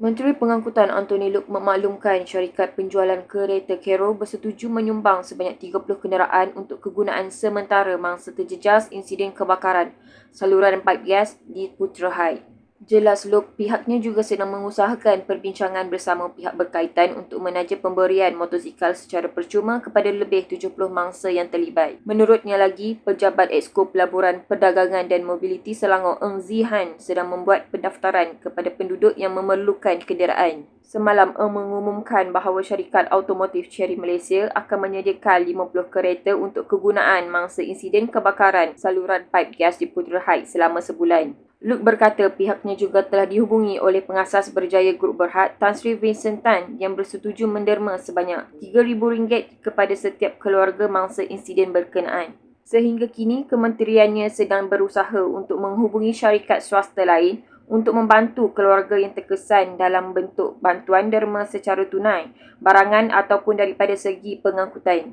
Menteri Pengangkutan Anthony Loke memaklumkan syarikat penjualan kereta Carol bersetuju menyumbang sebanyak 30 kenderaan untuk kegunaan sementara mangsa terjejas insiden kebakaran saluran paip gas di Putra High. Jelas Loke pihaknya juga sedang mengusahakan perbincangan bersama pihak berkaitan untuk menaja pemberian motosikal secara percuma kepada lebih 70 mangsa yang terlibat. Menurutnya lagi, Pejabat Exco Pelaburan Perdagangan dan Mobiliti Selangor Eng Zihan sedang membuat pendaftaran kepada penduduk yang memerlukan kenderaan. Semalam Eng mengumumkan bahawa syarikat automotif Cherry Malaysia akan menyediakan 50 kereta untuk kegunaan mangsa insiden kebakaran saluran paip gas di Putra Heights selama sebulan. Luke berkata pihaknya juga telah dihubungi oleh pengasas berjaya Grup Berhad Tan Sri Vincent Tan yang bersetuju menderma sebanyak RM3,000 kepada setiap keluarga mangsa insiden berkenaan. Sehingga kini kementeriannya sedang berusaha untuk menghubungi syarikat swasta lain untuk membantu keluarga yang terkesan dalam bentuk bantuan derma secara tunai, barangan ataupun daripada segi pengangkutan.